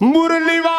முரளிவா